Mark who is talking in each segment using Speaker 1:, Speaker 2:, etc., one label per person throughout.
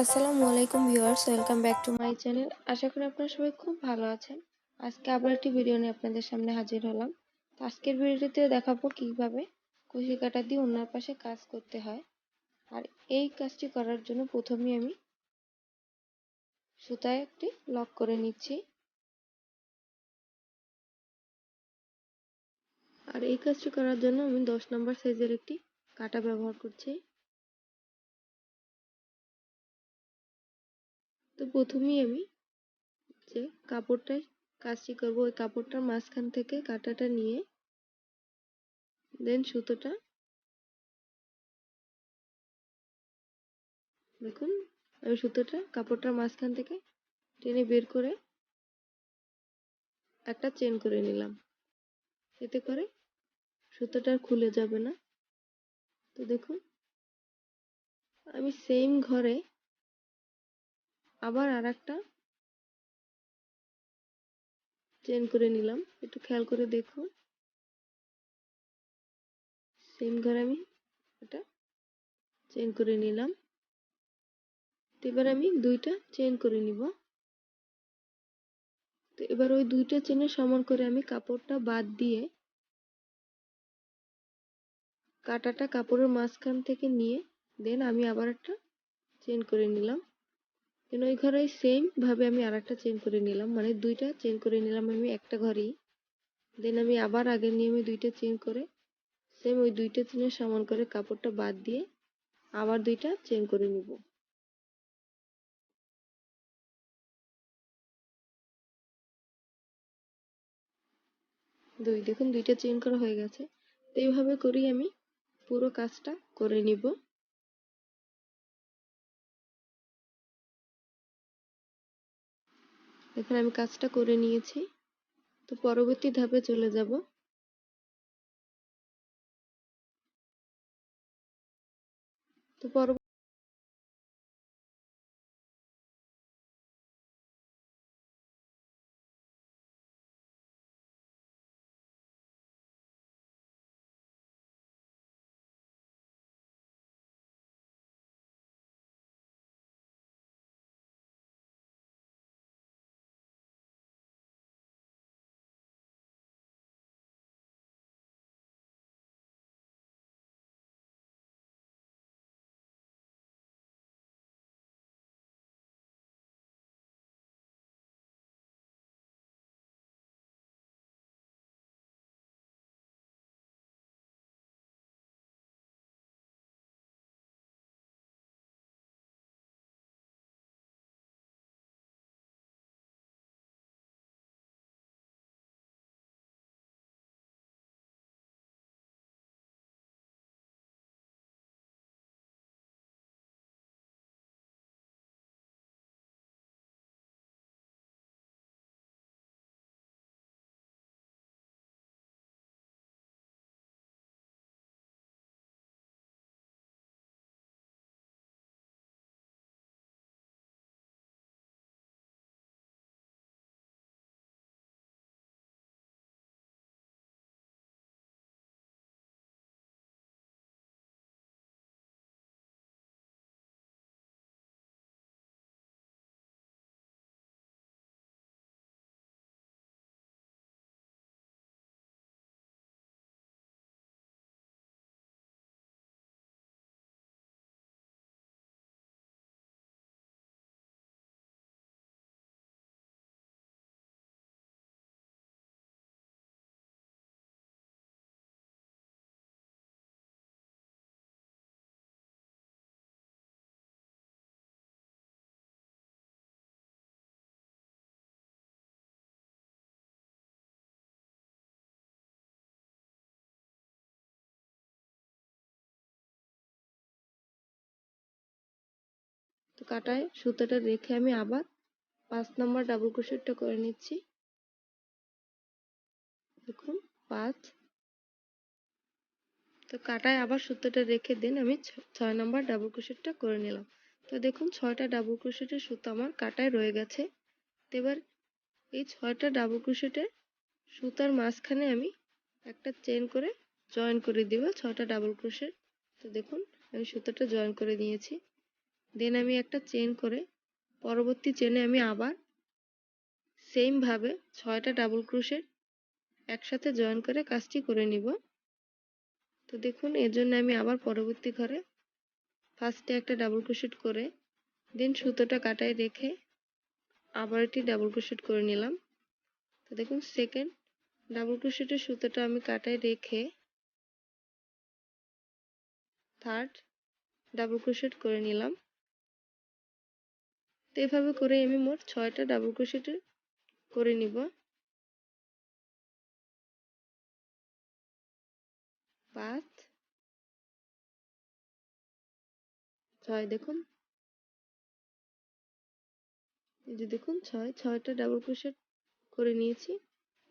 Speaker 1: আসসালামু আলাইকুম viewers, welcome back to my channel. আশা করি আপনারা সবাই খুব ভালো আছেন। আজকে আবার একটি ভিডিও নিয়ে আপনাদের সামনে হাজির হলাম। আজকের ভিডিওতে দেখাবো কীভাবে কুশি কাটা দিয়ে অন্যার পাশে কাজ করতে হয়। আর এই কাজটি করার জন্য প্রথমে আমি সুতায় একটি লক করে নিচ্ছি। আর এই কাজটি করার জন্য আমি দশ নম্বর সাইজের একটি কাটা ব্যবহার করছি। তো প্রথমেই আমি যে কাপড়টায় কাজটি করব, ওই কাপড়টার মাঝখান থেকে কাঁটাটা নিয়ে দেন সুতোটা। দেখুন, আমি সুতোটা কাপড়টার মাঝখান থেকে টেনে বের করে একটা চেন করে নিলাম। এতে করে সুতোটা খুলে যাবে না। তো দেখুন, আমি সেম ঘরে আবার আর একটা চেন করে নিলাম। একটু খেয়াল করে দেখুন সেম ঘরে আমি এটা চেন করে নিলাম। এবার আমি দুইটা চেন করে নিব। তো এবার ওই দুইটা চেনের সমান করে আমি কাপড়টা বাদ দিয়ে কাটাটা কাপড়ের মাঝখান থেকে নিয়ে দেন আমি আবার একটা চেন করে নিলাম। দেন ওই ঘরে সেম ভাবে আমি আর একটা চেন করে নিলাম। মানে দুইটা চেন করে নিলাম আমি একটা ঘরেই। দেন আমি আবার আগের নিয়মে দুইটা চেন করে সেম ওই দুইটা চেনের সমান করে কাপড়টা বাদ দিয়ে আবার দুইটা চেন করে নিব। দুই, দেখুন দুইটা চেন করা হয়ে গেছে। তো এইভাবে করেই আমি পুরো কাজটা করে নিব। এখন আমি কাজটা করে নিয়েছি। তো পরবর্তী ধাপে চলে যাব। তো পরবর্তী তো কাটায়, সুতোটা রেখে আমি আবার পাঁচ নম্বর ডাবল ক্রোশেটটা করে নিচ্ছি। দেখুন, পাঁচ। তো কাটায় আবার সুতোটা রেখে দিন, আমি ছয় নম্বর ডাবল ক্রোশেটটা করে নিলাম। তো দেখুন, ছয়টা ডাবল ক্রোশেটের সুতো আমার কাটায় রয়ে গেছে। এবার এই ছয়টা ডাবল ক্রোশেটের সুতার মাঝখানে আমি একটা চেন করে জয়েন করে দিব, ছয়টা ডাবল ক্রোশেট তো দেখুন, আমি সুতোটা জয়েন করে নিয়েছি। দেন আমি একটা চেন করে, পরবর্তী চেনে আমি আবার সেমভাবে ছয়টা ডাবল ক্রোশেট একসাথে জয়েন করে কাজটি করে নিব। তো দেখুন, এর জন্য আমি আবার পরবর্তী ঘরে ফার্স্টে একটা ডাবল ক্রোশেট করে দেন সুতোটা কাটায় রেখে আবার একটি ডাবল ক্রোশেট করে নিলাম। তো দেখুন সেকেন্ড ডাবল ক্রোশেটের সুতোটা আমি কাটায় রেখে থার্ড ডাবল ক্রোশেট করে নিলাম। তো এভাবে করে আমি মোট ছয়টা ডাবল ক্রোশেট করে নিব। পাঁচ, ছয় দেখুন। এই যে দেখুন, ছয়, ছয়টা ডাবল ক্রোশেট করে নিয়েছি।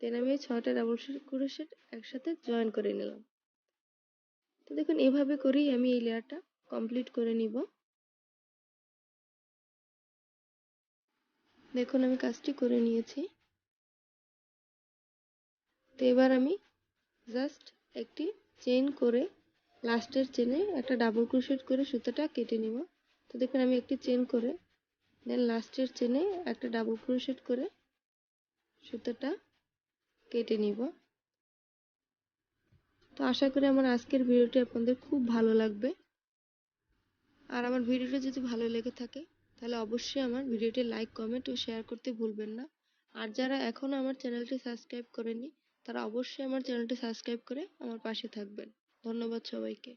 Speaker 1: দেন আমি এই ছয়টা ডাবল ক্রোশেট একসাথে জয়েন করে নিলাম। তো দেখুন, এভাবে করেই আমি এই লেয়ারটা কমপ্লিট করে নিব। দেখুন, আমি কাজটি করে নিয়েছি। তো এবার আমি জাস্ট একটি চেন করে লাস্টের চেনে একটা ডাবল ক্রোশেট করে সুতোটা কেটে নিব। তো দেখুন, আমি একটি চেন করে, দেন লাস্টের চেনে একটা ডাবল ক্রোশেট করে সুতোটা কেটে নিব। তো আশা করি আমার আজকের ভিডিওটি আপনাদের খুব ভালো লাগবে। আর আমার ভিডিওটি যদি ভালো লেগে থাকে তাহলে অবশ্যই আমার ভিডিওটি লাইক কমেন্ট ও শেয়ার করতে ভুলবেন না। আর যারা এখনও আমার চ্যানেলটি সাবস্ক্রাইব করেনি তারা অবশ্যই আমার চ্যানেলটি সাবস্ক্রাইব করে আমার পাশে থাকবেন। ধন্যবাদ সবাইকে।